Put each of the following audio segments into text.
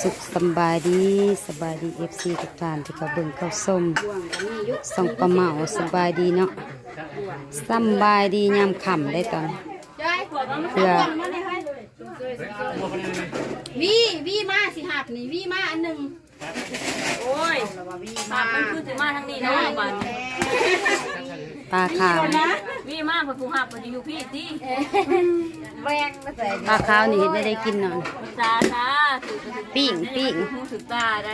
สุขสำบายดีสบายดีเอฟซีทุกท่านที่เขาเบิ่งเข้าส้มส่องประเหมาสบายดีเนาะสำบายดียามค่ำได้ตอนเพื่อวีวีมาสิหับนี่วีมาอันหนึ่งโอ้ยมามันคือถือมาทางนี้นะบัดปลาขาว มีมาเพิ่นผู้หับเพิ่นอยู่พี่ติแวงมาใส่ปลาขาวนี่เห็นได้ได้กินเนาะตาตาถือปิ้งปิ้งหูถือตาได้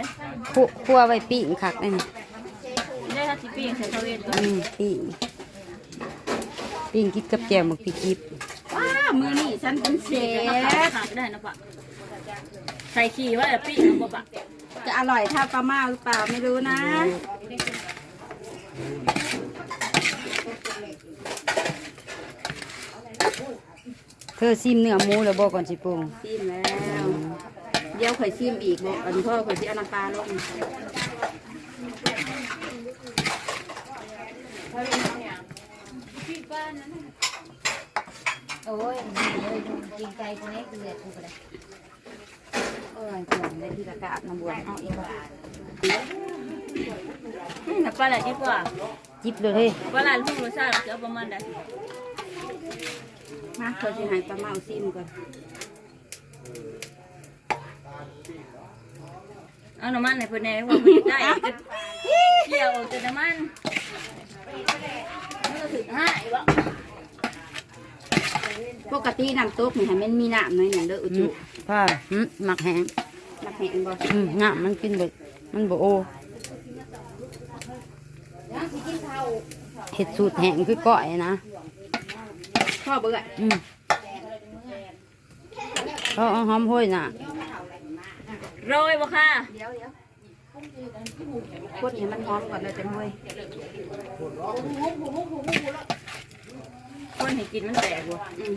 คั่วคั่วไว้ปิ้งคักได้นี่ได้ถ้าสิปิ้งใส่ทะเวนก่อนอืมปิ้งปิ้งกินกับแจ่วหมึกพริกยิบว้ามือนี่ฉันเป็นเชฟหักได้นะปะใส่ขี้ไว้แล้วปิ้งเอาบ่ปะจะอร่อยเท่าปลาเมาหรือเปล่าไม่รู้นะ เธอซิมเนื้อหมูแล้วบอกก่อนสิปรุงชิมแล้ว เดี๋ยวข่อยชิมอีกบอกอันพ่อข่อยสิเอาน้ำปลาลงโอ้ยกินไก่ตัวนี้คือเลือดกูก็ได้โอ้ยจังได้ที่ตะกาบน้ำบวชเอาอีกบ่อืมแต่ปลาไหลดีกว่าจิบเลยเฮ้ยปลาไหลทุกรสชาติจะเอาประมาณใด มาข่อยสิให้ปลาเมาชิมก่อนเอาน้ำมันให้เพิ่นแหน่ว่าเพิ่นได้จะเกี่ยวจะน้ำมันมันก็ถึงห้าอีกบ่ปกติน้ำตุ๊กนี่ให้มันมีน้ำหน่อยหนึ่งเด้ออุอืจุมพ่ออืมหมักแห้งน้ำแห้งบ่อืมงะมันกินเบิดมันบ่โอเห็ดสูตรแห้งคือก้อยนะ พ่อเบื่ออืมเขาเอาหอมห้อยน่ะโรยบ่ค่ะพวกนี้มันหอมก่อนเลยจังเว้ยคนให้กินมันแตกบ่อืม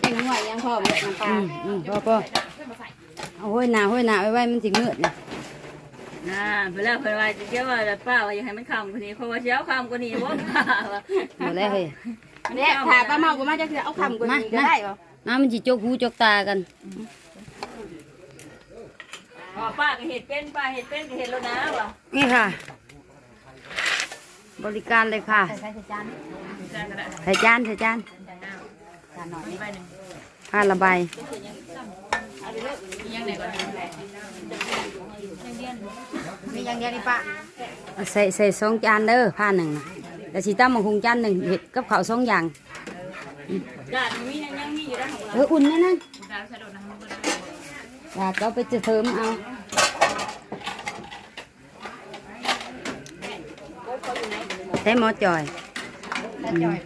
เอ็งหน่วยยังพ่อเบื่อน้ำปลาอืมอืมพ่อพ่อเอาห้อยหน้าห้อยหน้าไว้ไว้มันสิเงือดนะ อ่าเวลาเพิ่นว่าจะเกี่ยวว่าป้าว่าอยากให้มันคำกว่านี้เพราะว่าสิเช้าคำกว่านี้บ่ป้าว่าหมดแล้วเฮ้ยเนี่ยถ้าปลาเมาก็มาจะคือเอาคำกว่านี้ก็ได้บ่น้ำมันจิจกหูจกตากันอ๋อป้าก็เฮ็ดเป็นป้าเฮ็ดเป็นก็เฮ็ดแล้วนะว่ะนี่ค่ะ บริการเลยค่ะใส่จานจานก็ได้ใส่จานใส่จานจานหน่อยไปหนึงผ้าระบายยังไหนก่อน มีอย่างเดียวนี่ป้าใส่ใส่สองจานเด้อผ้าหนึ่งนะแต่สีตั้มมันคงจานหนึ่งเห็ดกับข้าวสองอย่างจานมียังยังมีอยู่ได้ของเอออุ่นนะนั่นจานสะดวกนะอยากเอาไปจะเทิมเอาใส่หมอจอยแล้วจ่อย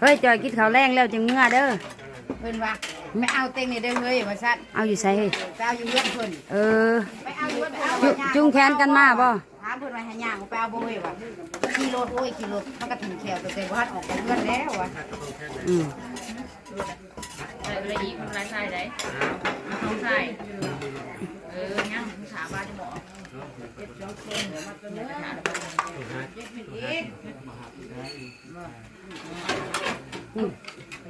เฮ้ยจอยกินข้าวแรงแล้วจึงเมื่อเด้อเพิ่นว่า ไม่เอาเต็งนี่เด้อเฮ้ยว่าซั่นเอาอยู่ใส่เฮ้ยไปเอาอยู่เรื่องเพิ่นเออ ไปเอาอยู่ไปเอาจุจุงแขนกันมาบ่ ถามเพิ่นว่าให้ย่างไปเอาบ่เฮ้ยว่าขี่รถโอ้ยขี่รถมันก็ถึงแขวตัวเต็มว่าออกไปเพื่อนแล้วว่ะอืมใส่อะไรอีกมันหลายใส่ได้ต้องใส่เออยังถามว่าจะบอกนี่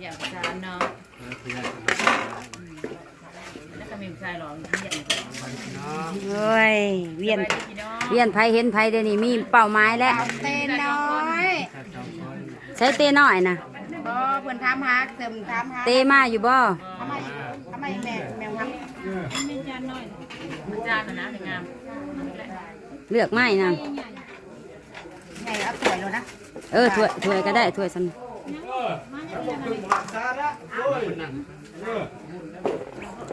อยากจานเนาะแล้วก็มีใส่หรออยาก เฮ้ยเวียน พี่น้อง เวี ยนไผเห็นไผเดี๋ยวนี้มีเป้าหมายแล้วเต้นน้อยใช้เต้น้อยนะบ่เพิ่นถามหาเติมถามหาเต้มาอยู่บ่ทำไมทำไมแม่แม่ทำจานนะถึงงามเลือกไม้นะไงเอาสวยเลยนะเออถ้วยถ้วยก็ได้ถ้วยสัน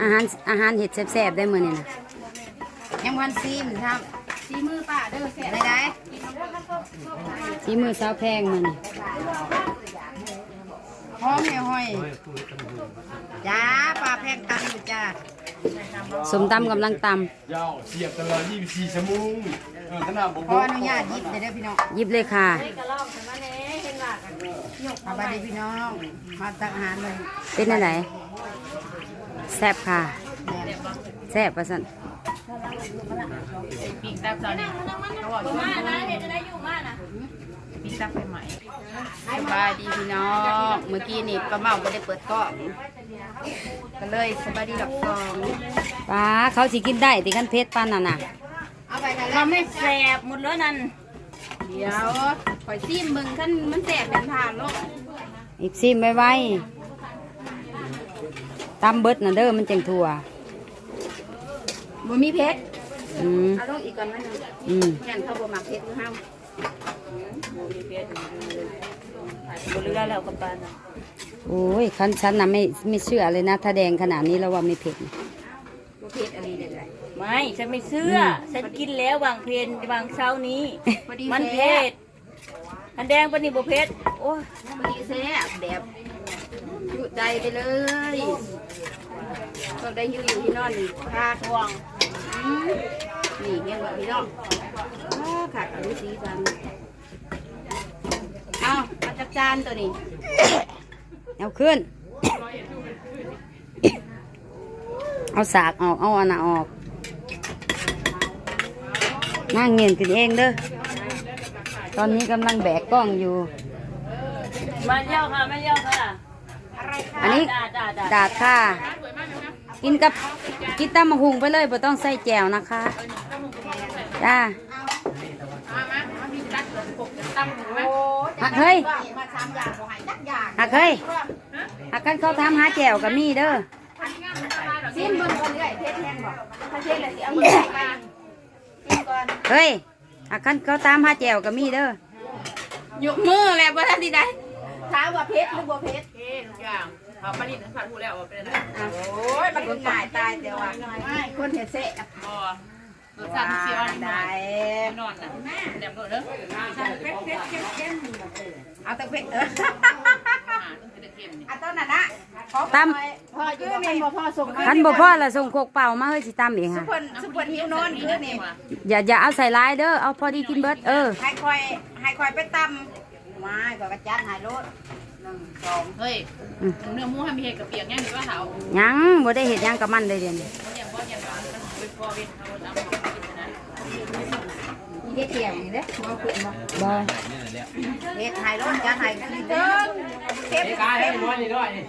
อาหารอาหารเห็ดแซ่บๆได้มื้อนี้นะยังวันซีมทำ ซีมือป้าเด้อเสียได้ได้ที่มือสาวแพงมื้อนี้หอมเนี่ยห้อยจ้าปลาแพงตันอยู่จ้าสมตำกำลังตยาวเสียบตลอด24ชั่วโมงเออขนาดบ่ขออนุญาตหยิบเด้อพี่น้องำหยิบเลยค่ะมาบัดนี้พี่น้องมาตักอาหารเลยเป็นอะไรแซ่บค่ะ แม่แซ่บประสันปีกตับตอนนี้เขาบอกอยู่มานะเดี๋ยวจะได้อยู่มานะปีกตับไปใหม่บายดีพี่น้องเมื่อกี้นี่ป้าเมาไม่ได้เปิดกล้องก็เลยสบายดีดอกฟองป้าเขาสิกินได้ติกันเพชรปานนั่นน่ะเอาไปกันเราไม่แสบหมดแล้วนั่นเดี๋ยวคอยซีมมึงขั้นมันแสบเป็นผ่านโลกอีกซิมไว้ไว้ตำเบิดน่ะเด้อมันจังทั่ว บ่มีเพชรอืมเอาลงอีกก่อนไหมหนึ่งอืมแม่นเขาบ่มักเพชรคือห้ามบริการแล้วกับปานโอ้ยคันฉันน่ะไม่ไม่เชื่อเลยนะ ถ้าแดงขนาดนี้แล้วว่าไม่เผ็ดบ่เพชรอันนี้เลยไม่ฉันไม่เชื่อฉันกินแล้ววางเพลนวางเช้านี้ พอดีมันแซ่เผ็บดอันแดงปานนี่บ่เผ็ดโอ้ยพอดีแซ่บแบบอยู่ใจไปเลยก็ได้หิวอยู่ที่นอนนี่พาห่วงอืม นี่เห็นบ่พี่น้องอ้าขาดอนุสีกันเอาเอาจักจานตัวนี้ เอาขึ้น เอาสากออก เอาอันน่ะออก นั่งเงียนกินเองเด้อ ตอนนี้กำลังแบกกล้องอยู่ มาเยี่ยวค่ะมาเยี่ยวค่ะ อันนี้ดาดาดาดาดค่ะ กินกับ กินตำมะฮุงไปเลยบ่ต้องใส่แจวนะคะจ้าหักเฮ้ยมาสามอย่างบ่ให้จักอย่างหักเฮ้ยหักกันเขาทำหาแจวกับมีเด้อซิมเบิ่งก่อนเรื่อยเพชรแห้งบ่ถ้าเพชรแล้วสิเอามือใส่กันซิมก่อนเฮ้ยหักกันเขาตามหาแจวกับมีเด้อยกมือแล้วบ่ทันทีใดถามว่าเพชรหรือบ่เพชรทุกอย่าง เอาปลาดิบผัดหูแล้วว่าเป็นอะไรอะโอ้ยมันคนง่ายตายแต่ว่าไม่คนเฮ็ดเสะอ๋อรสชาติเชียวนี่ได้นอนน่ะแดมโดดเด้อเอาแตะเพชรเอออ่าต้องเป็นเค็มนี่อันต้นน่ะนะพ่ออยู่บ่พ่อพ่อส่งมาคันบ่พ่อละส่งโคกเป่ามาเฮ้ยสิตำเองสุค่ะพรรณสุพรรณหิวนอนคือนี่อย่าอย่าเอาใส่ลายเด้อเอาพอดีกินเบิดเออให้คอยให้คอยไปตำ ไม่ก็กระจัดหายรถหนึ่งสองเฮ้ยเนื้อหมูให้มีเห็ดกับเปียกย่างหรือว่าเถายังบ่ได้เห็ดหยังกับมันเลยเดี๋ยวนี้อย่างบ่อย่างบ่มันไปพอเว้นเอาน้ำกินนะมีเฮ็ดเกี่ยวนี่เด้บ่ขึ้นบ่บ่เฮ็ดหายรถจัดหายคือเด้อเก็บกายให้มันนี่ด้วยนี่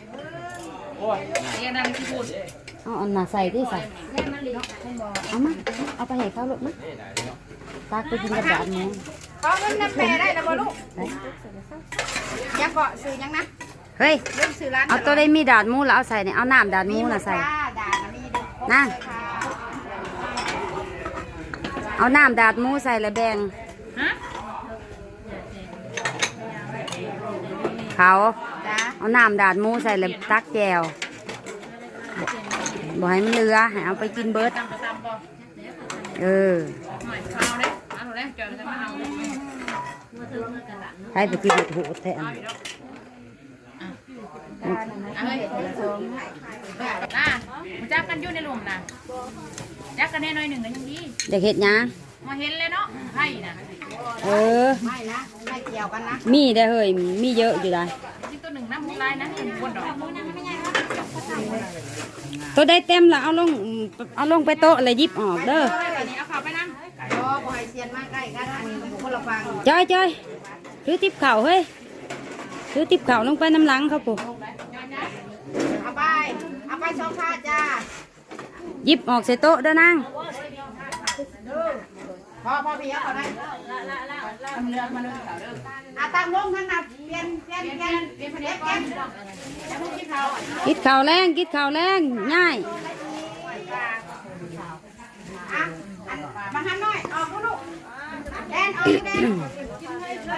โอ้ยนี่นั่นที่พูดเอาอันน่ะใส่ที่ใส่เอามาเอาไปให้เขาลูกมาตากไปกินกับดาดหมู ขอเงินน้ำแปรได้แล้วบ่ลูกไปยังเกาะซื้อยังนะเฮ้ย เริ่มซื้อร้านเอาตัวได้มีดาดหมูแล้วเอาใส่เนี่ยเอาน้ำดาดหมูน่ะใส่ ด่านะมีดูนั่งเอาน้ำดาดหมูใส่แล้วแบ่งฮะเขา จ้าเอาน้ำดาดหมูใส่แล้วตักแจวบ่ให้มันเหลือให้เอาไปกินเบิดตำก็ตำบ่เออ หน่อยเอาเด้เอาเด้เจอจะมาเอาให้ไปกินโหดแทนเอาเฮ้ยน่ะมันจับกันอยู่ในหลุมน่ะจับกันแน่น้อยหนึ่งกันยังดีอยากเห็ดหยังมาเห็นเลยเนาะไผ่น่ะเออ ไม่นะไม่เกี่ยวกันนะมีได้เฮ้ยมีเยอะอยู่ได้ที่ตัวหนึ่งน้ำมูลายนะถึงบนดอกตัวได้เต็มแล้วเอาลงเอาลงไปโต๊ะเลยหยิบออกเด้ออันนี้เอาข่าวไปนั่งโอ้ บ่ให้เซียนมาใกล้กันอันนี้คนละฟังจอยจอยถือติบเข่าเฮ้ยถือติบเข่าลงไปน้ำหลังเขาปุ๊เอาไปเอาไปสองผ้าจ้าหยิบออกใส่โต๊ะเด้อนางพอพอพี่เอาเขาได้อาตามลงทั้งนั้นเปลี่ยนเปลี่ยนเปลี่ยนเปลี่ยนเปลี่ยนเปลี่ยนแล้วมึงกินเขากิดเข่าแรงกิดเข่าแรงง่ายอะอันมาหันหน่อยออกลูกแดนออ กแดน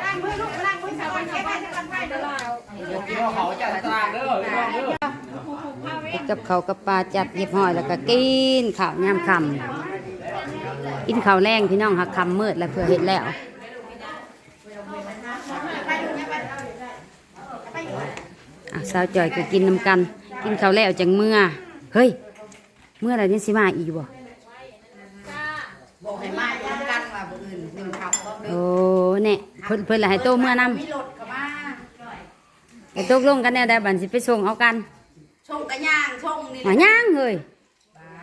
ล้างมือลูกล้างมือสาวเก็บไว้ทั้งวันเด้อกินเอาเขาจัดตารางเด้อพี่น้องเด้อกับเขากับปลาจัดเรียบร้อยแล้วก็กินข้าวยามคำกินข้าวแรงพี่น้องหักคำมืดแล้วเพื่อเห็ดแล้วสาวจอยก็กินน้ำกัน กินข้าวแล้วจังเมื่อ เฮ้ย เมื่อไรนี่สิมาอีกบ่ บอกให้มาพร้อมกันว่าบ่อื่นหนึ่งเขาบ่เด้อ โอ้ เนี่ยเพิ่นเพิ่นละให้โตเมื่อนำมีรถก็มาไปตกลงกันแน่ได้บันสิไปส่งเอากันชงกระย่างชงนี่หาย่างเฮ้ย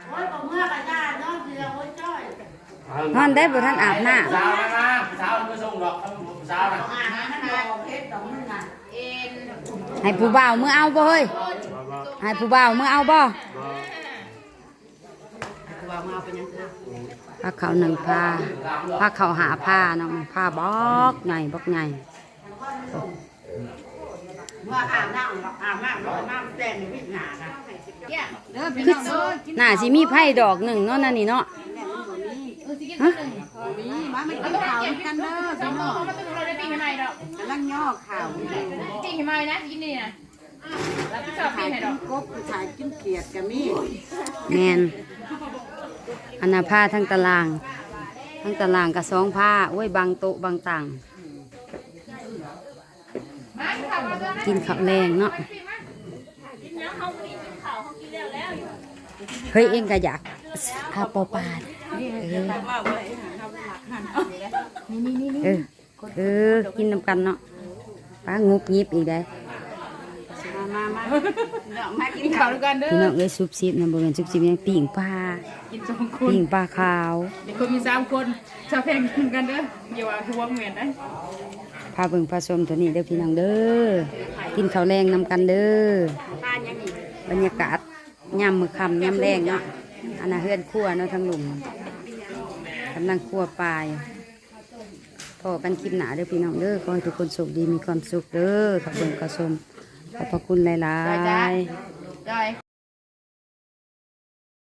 โอ้ยบ่เมื่อกระย่างเนาะเสือโอ้ยจ้อยนอนได้บ่ทันอาบน้สาวมามาสาวมาส่งดอกสสาวนะเอ็นให้ผู้บ่าวมือเอาบ่เฮ้ยให้ผู้บ่าวมือเอาบ่พาเขาหนึ่งผ้า พาเขาหาผ้าเนาะผ้าบอกใหญ่บอกใหญ่ว่าอาบน้ำอาบน้ำอาบน้ำแต่งวิหนานะเนี่ยเด้อพี่น้องเด้อกินน่าสิมีไผ่ดอกหนึ่งเนาะนั่นนี่เนาะเออสิกินคนหนึ่งนี่มาไม่เอากินไปข้าวเก็บกันเด้อสอพี่งน้องเขามาตุ้เราได้ปิ้งให้ใหม่ดอกกำลังย่อข่าวอยู่ปิ้งให้ใหม่นะกินนี่นะแล้วพี่ชอบปิ้งให้ดอกกบผู้ชายกินเขียดกับมีแมน อันนาผ้าทั้งตาราง ทั้งตารางกับสองผ้าโอ้ยบางโต๊ะบางต่าง กินข้าวแรงเนาะเฮ้ยเองก็อยากพาปอปาดเออ เออเออกินน้ำกันเนาะป้างุบยิบอีกได้ มามามาเนาะมากินกินข้าข้าววด้วยกันเด้อพี่น้องเอ้ยซุบซิบนะบ่แม่นซุบซิบหยังปิ่งปลากินสองคนปิ่งปลาขาวเด็กคนมีสามคนชาวแพงกินกันเด้ออย่าว่าทวงเหมือนได้พาเบิ่งพาชมตัวนี้เด้อพี่น้องเด้อกินข้าวแรงนำกันเด้อบ้านยังอีกบรรยากาศยามมื้อค่ำยามแรงเนาะอันน่ะเฮือนครัวเนาะทางหลุมกำลังครัวปลายพอกันคลิปหนาเด้อพี่น้องเด้อขอให้ทุกคนสุขดีมีความสุขเด้อขอบคุณกระชม ขอบพระคุณหลาย ๆ